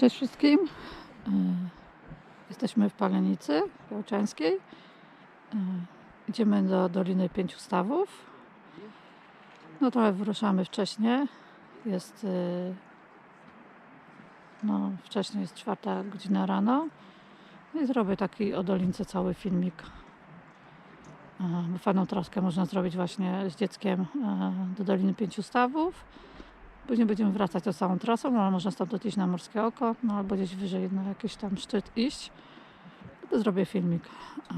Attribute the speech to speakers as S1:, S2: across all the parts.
S1: Cześć wszystkim. E, Jesteśmy w Palenicy Białczańskiej. E, Idziemy do Doliny Pięciu Stawów. No trochę wyruszamy wcześniej. Jest e, no wcześniej jest czwarta godzina rano. I zrobię taki o Dolince cały filmik. Fajną traskę można zrobić właśnie z dzieckiem do Doliny Pięciu Stawów. Później będziemy wracać tą samą trasą, ale można stamtąd iść na Morskie Oko, no albo gdzieś wyżej na jakiś tam szczyt iść. To zrobię filmik e,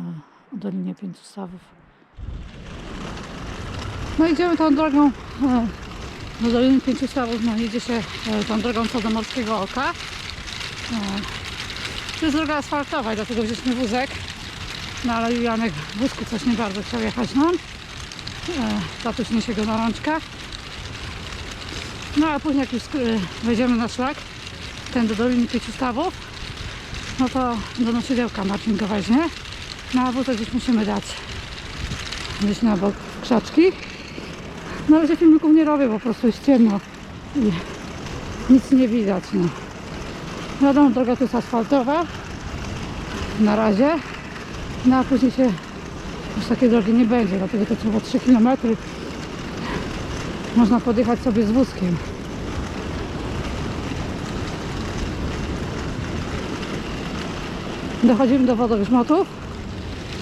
S1: o Dolinie Pięciu Stawów. No idziemy tą drogą e, do Doliny Pięciu Stawów, no idzie się e, tą drogą co do Morskiego Oka. To jest droga asfaltowa i dlatego wzięliśmy wózek. No ale Julianek w wózku coś nie bardzo chciał jechać nam. Tatuś niesie go na rączkach. No a później jak już sk- wejdziemy na szlak, ten do Doliny Pięciu Stawów, no to do nosidełka Marcin go weźmie. No a wózek gdzieś musimy dać gdzieś na bok krzaczki. No ale się filmików nie robię, po prostu jest ciemno i nic nie widać. No. Wiadomo, droga tu jest asfaltowa na razie, no a później się już takiej drogi nie będzie, dlatego to trzeba 3 km można podjechać sobie z wózkiem. Dochodzimy do wodogrzmotów.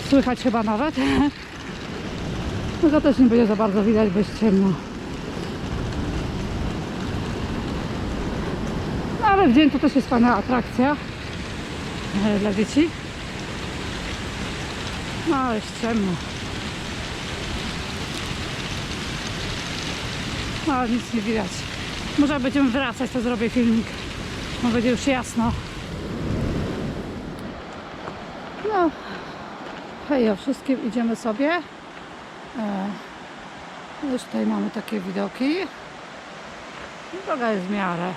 S1: Słychać chyba nawet. No to też nie będzie za bardzo widać, bo jest ciemno. No ale w dzień to też jest fajna atrakcja e, dla dzieci. No ale jest ciemno. Ale nic nie widać. Może jak będziemy wracać, to zrobię filmik. No będzie już jasno. No, hej o wszystkim, idziemy sobie. E, już tutaj mamy takie widoki. Droga jest w miarę.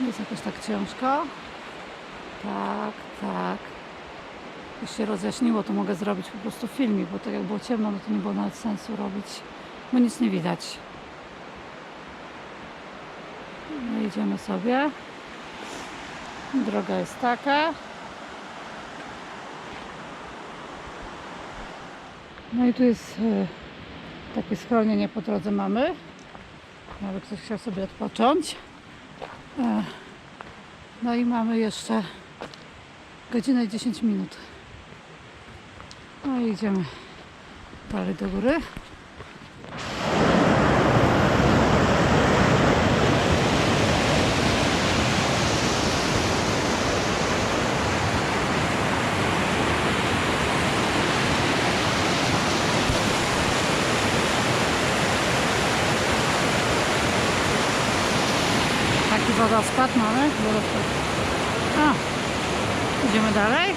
S1: Nie jest jakoś tak ciężko. Tak, tak. Już się rozjaśniło, to mogę zrobić po prostu filmik, bo tak jak było ciemno, no to nie było nawet sensu robić, bo nic nie widać. No idziemy sobie. Droga jest taka. No i tu jest e, takie schronienie po drodze mamy. Jakby ktoś chciał sobie odpocząć. E, no i mamy jeszcze godzinę i 10 minut. No i idziemy dalej do góry. Taki wodospad mamy. A, idziemy dalej.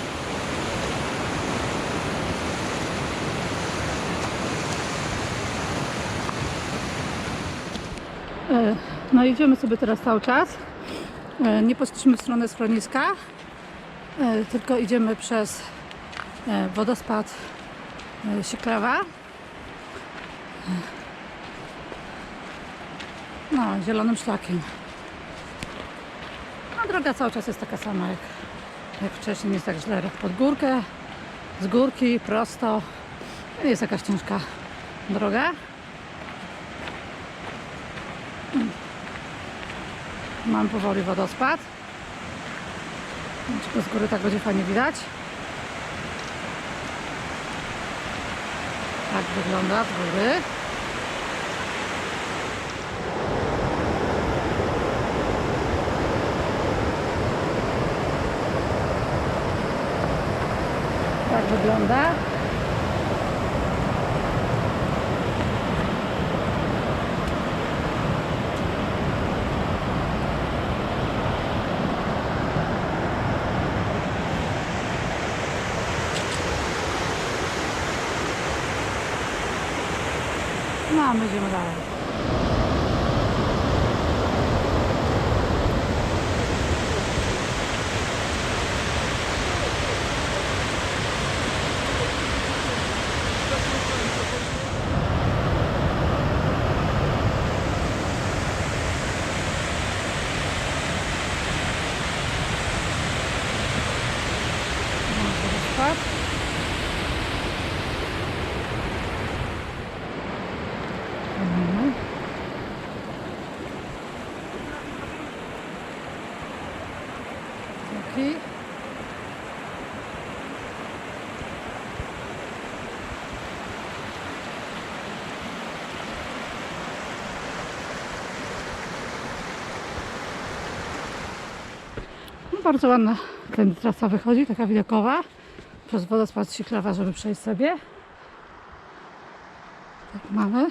S1: E, No idziemy sobie teraz cały czas. E, Nie poszliśmy w stronę schroniska, e, tylko idziemy przez wodospad Siklawa. No, zielonym szlakiem. A droga cały czas jest taka sama jak, jak wcześniej. Nie jest tak źle. Pod górkę, z górki, prosto. Nie jest jakaś ciężka droga. Mam powoli wodospad. Czy go z góry tak będzie fajnie widać? Tak wygląda z góry. Tak wygląda. No, a my idziemy widoki. No, bardzo ładna ten trasa wychodzi, taka widokowa. Przez wodospad Siklawa, żeby przejść sobie. Tak mamy.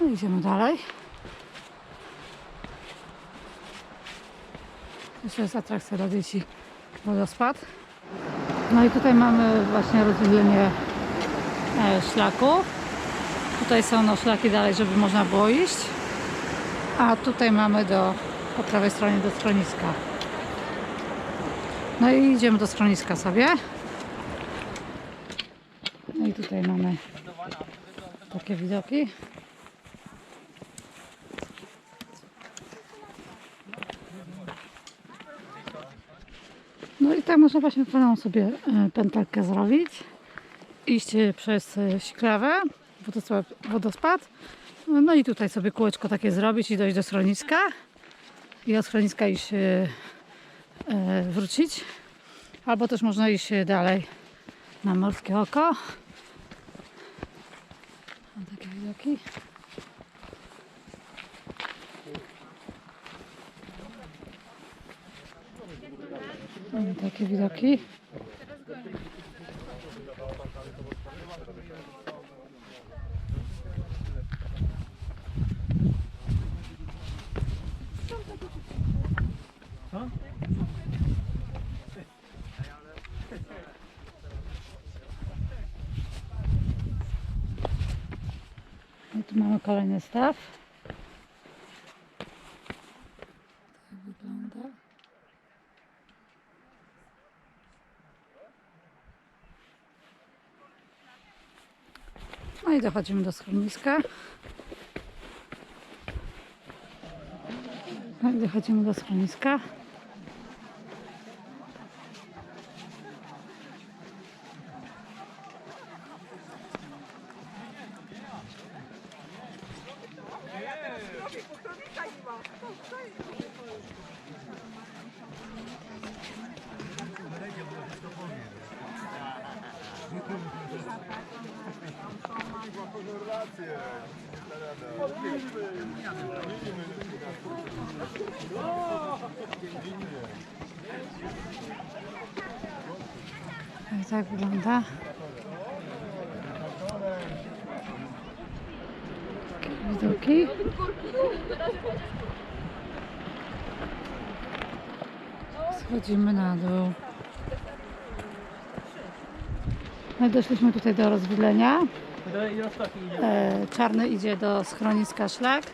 S1: No idziemy dalej. Jeszcze jest atrakcja dla dzieci wodospad. No i tutaj mamy właśnie rozdzielenie e, szlaków. Tutaj są no, szlaki dalej, żeby można było iść. A tutaj mamy do, po prawej stronie do schroniska. No i idziemy do schroniska sobie. No i tutaj mamy takie widoki. Tak można właśnie fajną sobie e, pętelkę zrobić. Iść e, przez e, Sikrawę, wodospad, wodospad. No i tutaj sobie kółeczko takie zrobić i dojść do schroniska. I od schroniska iść e, e, wrócić. Albo też można iść e, dalej na Morskie Oko. Mam takie widoki. Mamy takie widoki. I tu mamy kolejny staw. Tak wygląda. No i dochodzimy do schroniska. No i dochodzimy do schroniska. I tak wygląda. Widoki. Schodzimy na dół. No doszliśmy tutaj do rozwidlenia. E, czarny idzie do schroniska szlak,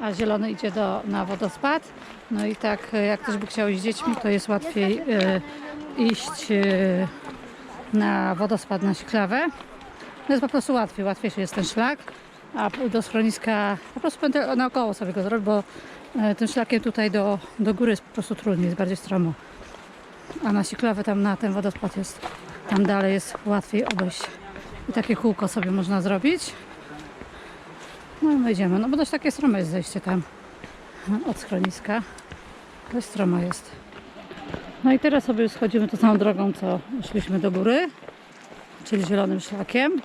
S1: a zielony idzie do, na wodospad. No i tak, e, jak ktoś by chciał iść z dziećmi, to jest łatwiej e, iść e, na wodospad na Siklawę. No jest po prostu łatwiej, łatwiejszy jest ten szlak, a do schroniska po prostu będę naokoło sobie go zrobić, bo e, tym szlakiem tutaj do, do góry jest po prostu trudniej, jest bardziej stromo. A na Siklawę tam na ten wodospad jest, tam dalej jest łatwiej obejść. I takie kółko sobie można zrobić. No i my idziemy, no bo dość takie strome jest zejście tam od schroniska. Dość stromo jest. No i teraz sobie schodzimy tą samą drogą, co szliśmy do góry, czyli zielonym szlakiem.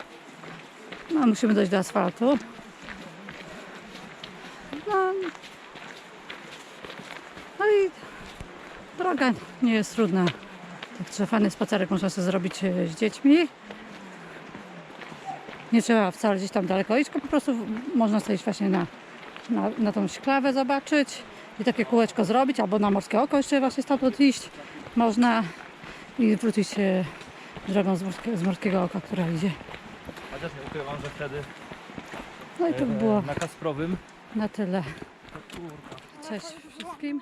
S1: No, musimy dojść do asfaltu. No, no i droga nie jest trudna. Także fajny spacerek można sobie zrobić e, z dziećmi. Nie trzeba wcale gdzieś tam daleko iść, tylko po prostu można sobie iść właśnie na, na, na tą szklawę zobaczyć i takie kółeczko zrobić, albo na Morskie Oko jeszcze właśnie stamtąd iść można i wrócić e, drogą z, morskie, z Morskiego Oka, która idzie.
S2: Chociaż nie ukrywam, że wtedy
S1: No i to by było
S2: na Kasprowym
S1: na tyle. Cześć wszystkim.